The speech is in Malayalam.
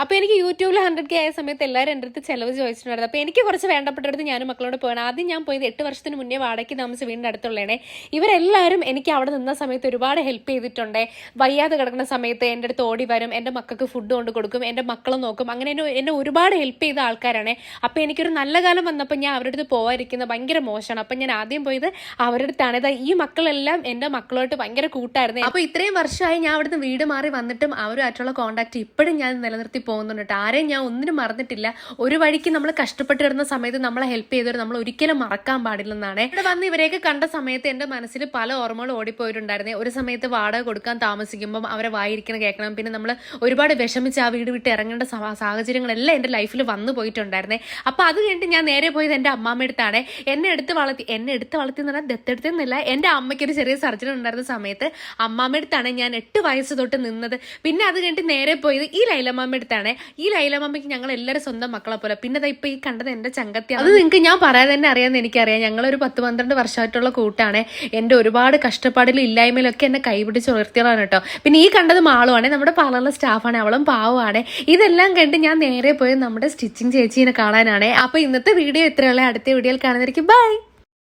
അപ്പോൾ എനിക്ക് യൂട്യൂബിൽ ഹൺഡ്രഡ് കെ ആയ സമയത്ത് എല്ലാവരും എന്റെ അടുത്ത് ചിലവ് ചോദിച്ചിട്ടുണ്ടായിരുന്നു. അപ്പോൾ എനിക്ക് കുറച്ച് വേണ്ടപ്പെട്ടടുത്ത് ഞാനും മക്കളോട് പോകണം ആദ്യം ഞാൻ പോയത് എട്ട് വർഷത്തിന് മുന്നേ വാടകയ്ക്ക് താമസിച്ച് വീടിന്റെ അടുത്തുള്ളതാണ് ഇവരെല്ലാവരും എനിക്ക് അവിടെ നിന്ന സമയത്ത് ഒരുപാട് ഹെൽപ്പ് ചെയ്തിട്ടുണ്ട്. വയ്യാതെ കിടക്കുന്ന സമയത്ത് എന്റെ അടുത്ത് ഓടി വരും എന്റെ മക്കൾക്ക് ഫുഡ് കൊണ്ട് കൊടുക്കും എന്റെ മക്കളെ നോക്കും. അങ്ങനെ എന്നെ എന്നെ ഒരുപാട് ഹെൽപ്പ് ചെയ്ത ആൾക്കാരാണ്. അപ്പോൾ എനിക്കൊരു നല്ല കാലം വന്നപ്പോൾ ഞാൻ അവരുടെ അടുത്ത് പോകാതിരിക്കുന്നത് ഭയങ്കര മോശമാണ്. അപ്പം ഞാൻ ആദ്യം പോയത് അവരുടെ അടുത്താണ്. ഇതാ ഈ മക്കളെല്ലാം എന്റെ മക്കളോട്ട് ഭയങ്കര കൂട്ടായിരുന്നു. അപ്പോൾ ഇത്രയും വർഷമായി ഞാൻ അവിടുന്ന് വീട് മാറി വന്നിട്ടും അവരുമായിട്ടുള്ള കോൺടാക്ട് ഇപ്പോഴും ഞാൻ നിലനിർത്തി പോകുന്നുണ്ട്. ആരെയും ഞാൻ ഒന്നിനും മറന്നിട്ടില്ല. ഒരു വഴിക്ക് നമ്മൾ കഷ്ടപ്പെട്ട് വരുന്ന സമയത്ത് നമ്മളെ ഹെൽപ്പ് ചെയ്തവർ നമ്മൾ ഒരിക്കലും മറക്കാൻ പാടില്ലെന്നാണ്. ഇവിടെ വന്ന് ഇവരെയൊക്കെ കണ്ട സമയത്ത് എന്റെ മനസ്സിൽ പല ഓർമ്മകളും ഓടിപ്പോയിട്ടുണ്ടായിരുന്നേ. ഒരു സമയത്ത് വാടക കൊടുക്കാൻ താമസിക്കുമ്പം അവരെ വായിരിക്കണം കേൾക്കണം. പിന്നെ നമ്മൾ ഒരുപാട് വിഷമിച്ച് ആ വീട് വിട്ട് ഇറങ്ങേണ്ട സാഹചര്യങ്ങളെല്ലാം എന്റെ ലൈഫിൽ വന്നു പോയിട്ടുണ്ടായിരുന്നേ. അപ്പോൾ അത് കഴിഞ്ഞിട്ട് ഞാൻ നേരെ പോയത് എന്റെ അമ്മാമ്മ അടുത്താണ്. എന്നെ എടുത്ത് വളർത്തി എന്നെ എടുത്ത് വളർത്തി എന്ന് പറഞ്ഞാൽ ദത്തെടുത്തെന്നല്ല എന്റെ അമ്മയ്ക്ക് ഒരു ചെറിയ സർജറി ഉണ്ടായിരുന്ന സമയത്ത് അമ്മാമ്മ അടുത്താണ് ഞാൻ എട്ട് വയസ്സ് തൊട്ട് നിന്നത്. പിന്നെ അത് കഴിഞ്ഞിട്ട് നേരെ പോയത് ഈ ലൈലമ്മാമ്മ ഈ ലൈലമ്മയ്ക്ക് ഞങ്ങൾ എല്ലാവരും സ്വന്തം മക്കളെ പോലെ. പിന്നെ ഇപ്പൊ ഈ കണ്ടത് എന്റെ ചങ്കത്തി അത് നിങ്ങൾക്ക് ഞാൻ പറയാതെ തന്നെ അറിയാമെന്ന് എനിക്കറിയാം. ഒരു പത്ത് പന്ത്രണ്ട് വർഷമായിട്ടുള്ള കൂട്ടാണ്. എന്റെ ഒരുപാട് കഷ്ടപ്പാടിലും ഇല്ലായ്മയിലൊക്കെ എന്നെ കൈപിടിച്ച് ഉയർത്തിയതാണ് കേട്ടോ. പിന്നെ ഈ കണ്ടത് മാളുവാണ് നമ്മുടെ പാർലറിലെ സ്റ്റാഫാണ്. അവളും പാവമാണ്. ഇതെല്ലാം കണ്ട് ഞാൻ നേരെ പോയി നമ്മുടെ സ്റ്റിച്ചിങ് ചേച്ചീനെ കാണാനാണ്. അപ്പൊ ഇന്നത്തെ വീഡിയോ ഇത്രയുള്ള അടുത്ത വീഡിയോയിൽ കാണുന്നതായിരിക്കും. ബൈ!